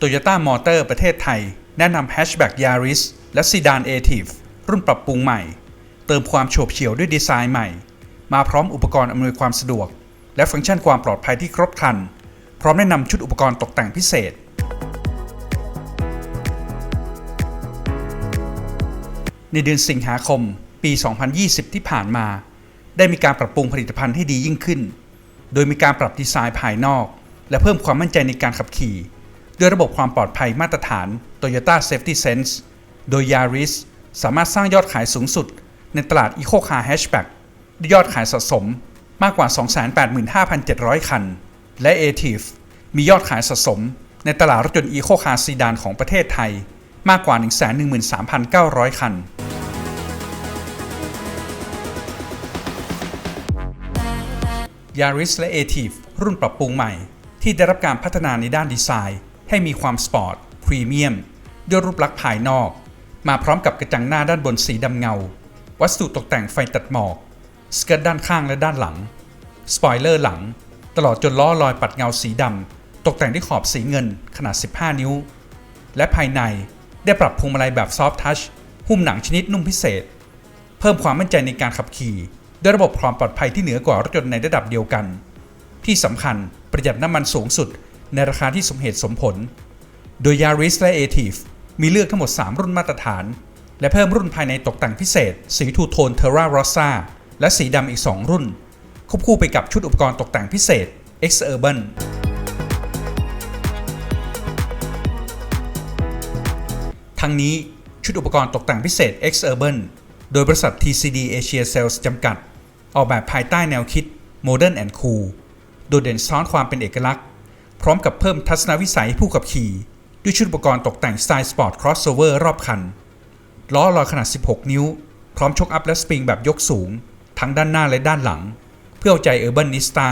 Toyota Motor ประเทศไทย แนะนำแฮชแบ็ก Yaris และ Sedan a t i v รุ่นปรับปรุงใหม่ เติมความโฉบเฉี่ยวด้วยดีไซน์ใหม่ มาพร้อมอุปกรณ์อำนวยความสะดวก และฟังก์ชันความปลอดภัยที่ครบครัน พร้อมแนะนำชุดอุปกรณ์ตกแต่งพิเศษ ในเดือนสิงหาคม ปี 2020 ที่ผ่านมา ได้มีการปรับปรุงผลิตภัณฑ์ให้ดียิ่งขึ้น โดยมีการปรับดีไซน์ภายนอก และเพิ่มความมั่นใจในการขับขี่ ด้วยระบบความปลอดภัยมาตรฐาน Toyota Safety Sense โดย Yaris สามารถสร้างยอดขายสูงสุด ในตลาด Eco Car Hatchback ด้วยยอดขายสะสมมากกว่า 285,700 คัน และ a t i v มียอดขายสะสม ในตลาดรถยนต์ Eco Car Sedan ของประเทศไทย มากกว่า 113,900 คัน Yaris และ a t i v รุ่นปรับปรุงใหม่ ที่ได้รับการพัฒนาในด้านดีไซน์ ให้มีความสปอร์ตพรีเมียมด้วยรูปลักษณ์ภายนอก มาพร้อมกับกระจังหน้าด้านบนสีดำเงา วัสดุตกแต่งไฟตัดหมอกสเกิร์ตด้านข้างและด้านหลัง สปอยเลอร์หลัง ตลอดจนล้อลอยปัดเงาสีดำตกแต่งด้วยขอบสีเงินขนาด 15 นิ้ว และภายในได้ปรับพวงมาลัยแบบซอฟทัชหุ้มหนังชนิดนุ่มพิเศษ เพิ่มความมั่นใจในการขับขี่ ด้วยระบบความปลอดภัยที่เหนือกว่ารถยนต์ในระดับเดียวกัน ที่สำคัญประหยัดน้ำมันสูงสุด ในราคาที่สมเหตุสมผล โดย Yaris และ a t i v มีเลือกทั้งหมด 3 รุ่นมาตรฐาน และเพิ่มรุ่นภายในตกแต่งพิเศษ สีทูโทน Terra Rossa และสีดำอีก 2 รุ่น ควบคู่ไปกับชุดอุปกรณ์ตกแต่งพิเศษ X Urban ทั้งนี้ชุดอุปกรณ์ตกแต่งพิเศษ X Urban โดยบริษัท TCD Asia Sales จำกัด ออกแบบภายใต้แนวคิด Modern and Cool โดดเด่นซ้อนความเป็นเอกลักษณ์ พร้อมกับเพิ่มทัศนวิสัยให้ผู้ขับขี่ ด้วยชุดอุปกรณ์ตกแต่งสไตล์สปอร์ตครอสโอเวอร์รอบคัน ล้อลอยขนาด 16 นิ้ว พร้อมชกอัพและสปริงแบบยกสูง ทั้งด้านหน้าและด้านหลัง เพื่อเอาใจเออร์เบันนิสตา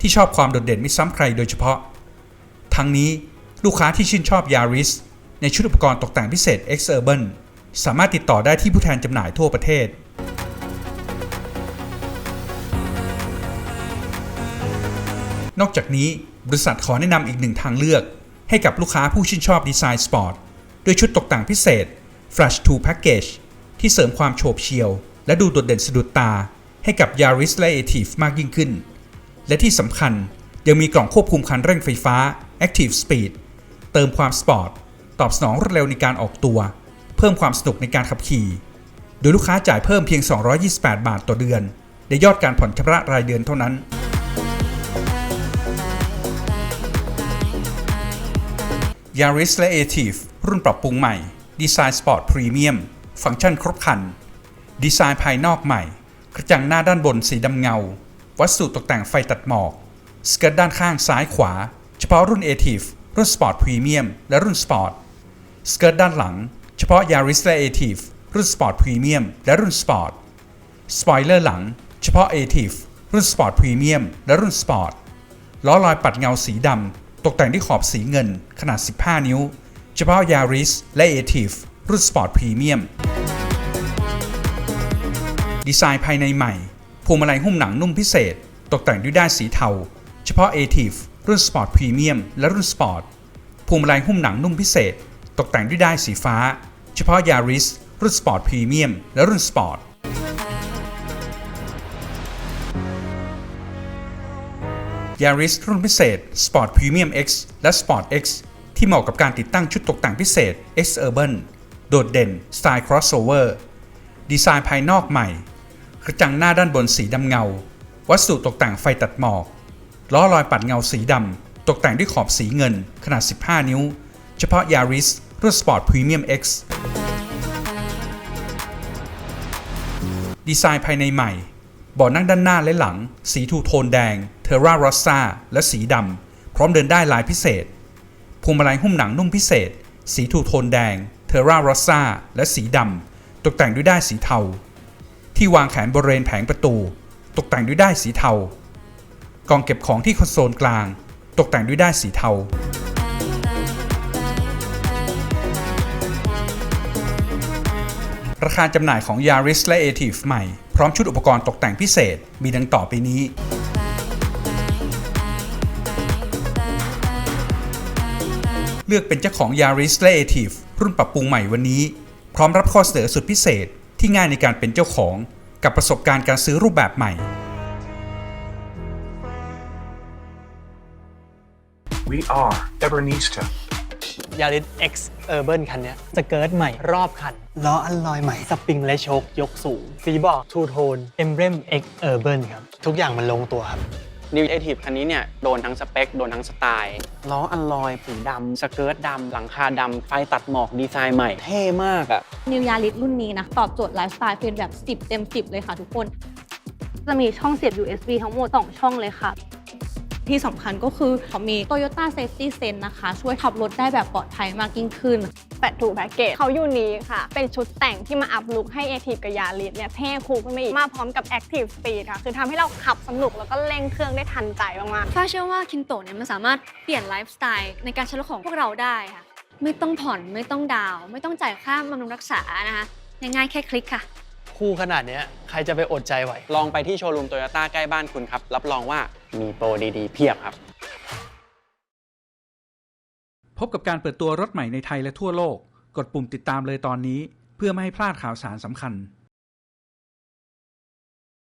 ที่ชอบความโดดเด่นไม่ซ้ำใครโดยเฉพาะ ทั้งนี้ลูกค้าที่ชื่นชอบ Yaris ในชุดอุปกรณ์ตกแต่งพิเศษ X Urban สามารถติดต่อได้ที่ผู้แทนจำหน่ายทั่วประเทศ นอกจากนี้บริษัทขอแนะนำอีกหนึ่งทางเลือก ให้กับลูกค้าผู้ชื่นชอบดีไซน์สปอร์ตด้วยชุดตกแต่งพิเศษ Flash 2 Package ที่เสริมความโฉบเฉี่ยว และดูโดดเด่นสะดุดตา ให้กับ Yaris และ a t i v มากยิ่งขึ้น และที่สำคัญยังมีกล่องควบคุมคันเร่งไฟฟ้า Active Speed เติมความสปอร์ตตอบสนองรวดเร็วในการออกตัว เพิ่มความสนุกในการขับขี่ โดยลูกค้าจ่ายเพิ่มเพียง 228 บาทต่อเดือน ในยอดการผ่อนชำระรายเดือนเท่านั้น Yaris และ a t i v รุ่นปรับปรุงใหม่ ดีไซน์สปอร์ตพรีเมียม ฟังก์ชันครบครัน ดีไซน์ภายนอกใหม่ กระจังหน้าด้านบนสีดำเงา วัสดุตกแต่งไฟตัดหมอก สเกิร์ตด้านข้างซ้ายขวา เฉพาะรุ่น a t i v รุ่นสปอร์ตพรีเมียมและรุ่นสปอร์ต สเกิร์ตด้านหลัง เฉพาะ Yaris และ a t i v รุ่นสปอร์ตพรีเมียมและรุ่นสปอร์ต สปอยเลอร์หลัง เฉพาะ a t i v รุ่นสปอร์ตพรีเมียมและรุ่นสปอร์ต ล้อลอยปัดเงาสีดำ ตกแต่งด้วยขอบสีเงินขนาด 15 นิ้ว เฉพาะ Yaris และ a t i v รุ่นสปอร์ตพรีเมียม ดีไซน์ภายในใหม่พวงมาลัยหุ้มหนังนุ่มพิเศษ ตกแต่งด้วยด้านสีเทา เฉพาะ a t i v รุ่นสปอร์ตพรีเมียมและรุ่นสปอร์ตพวงมาลัยหุ้มหนังนุ่มพิเศษ ตกแต่งด้วยด้านสีฟ้า เฉพาะ Yaris รุ่นสปอร์ตพรีเมียมและรุ่นสปอร์ต Yaris รุ่นพิเศษ Sport Premium X และ Sport X ที่เหมาะกับการติดตั้งชุดตกแต่งพิเศษ X Urban โดดเด่นสไตล์ crossover ดีไซน์ภายนอกใหม่ กระจังหน้าด้านบนสีดำเงา วัสดุตกแต่งไฟตัดหมอกล้อลอยปัดเงาสีดำ ตกแต่งด้วยขอบสีเงินขนาด 15 นิ้ว เฉพาะ Yaris รุ่น Sport Premium X ดีไซน์ภายในใหม่เบาะนั่งด้านหน้าและหลัง สีทูโทนแดง Terra Rossa และสีดำ พร้อมเดินได้ลายพิเศษพวงมาลัยหุ้มหนังนุ่มพิเศษ สีทูโทนแดง Terra Rossa และสีดำ ตกแต่งด้วยด้ายสีเทา ที่วางแขนบริเวณแผงประตู ตกแต่งด้วยด้ายสีเทากองเก็บของที่คอนโซลกลาง ตกแต่งด้วยด้ายสีเทาราคาจำหน่ายของ Yaris และ a t i v ใหม่ พร้อมชุดอุปกรณ์ตกแต่งพิเศษ มีดังต่อไปนี้ เลือกเป็นเจ้าของ Yaris l a t i v e รุ่นปรับปรุงใหม่วันนี้ พร้อมรับข้อเสนอสุดพิเศษที่ง่ายในการเป็นเจ้าของกับประสบการณ์การซื้อรูปแบบใหม่ We are Ebernista. ยาริส X Urban คันเนี้ยสเกิร์ตใหม่รอบคัน ล้ออัลลอยใหม่ สปริงและโชคยกสูงฟีบอกทูโทน Emblem X Urban ครับ ทุกอย่างมันลงตัวครับ นิวเอทีฟคันนี้เนี่ยโดนทั้งสเปค โดนทั้งสไตล์ล้ออัลลอยสีดำสเกิร์ตดำหลังคาดำไฟตัดหมอกดีไซน์ใหม่ เท่มากอะนิวยาริสรุ่นนี้นะ ตอบโจทย์ไลฟ์สไตล์เป็นแบบ 10 เต็ม 10 เลยค่ะทุกคน จะมีช่องเสียบ USB ทั้งหมด 2 ช่องเลยค่ะ ที่สำคัญก็คือเขามี Toyota Safety Sense นะคะ ช่วยขับรถได้แบบปลอดภัยมากยิ่งขึ้น แปดถูกแพ็กเกจเขายูนีค่ะ เป็นชุดแต่งที่มาอัพลุคให้ a อทีฟกับยาริสเนี่ยเท่คูลขึ้นมาอีก มาพร้อมกับ Active Speed ค่ะ คือทำให้เราขับสนุกแล้วก็เร่งเครื่องได้ทันใจมากๆฟ้าเชื่อว่าคินโตะเนี่ยมันสามารถเปลี่ยนไลฟ์สไตล์ในการใช้รถของพวกเราได้ค่ะ ไม่ต้องผ่อนไม่ต้องดาวน์ไม่ต้องจ่ายค่าบำรุงรักษานะคะง่ายๆแค่คลิกค่ะ คู่ขนาดเนี้ยใครจะไปอดใจไหว ลองไปที่โชว์รูมโตโยต้าใกล้บ้านคุณครับ รับรองว่ามีโปรดีๆ เพียบครับ พบกับการเปิดตัวรถใหม่ในไทยและทั่วโลก กดปุ่มติดตามเลยตอนนี้ เพื่อไม่ให้พลาดข่าวสารสำคัญ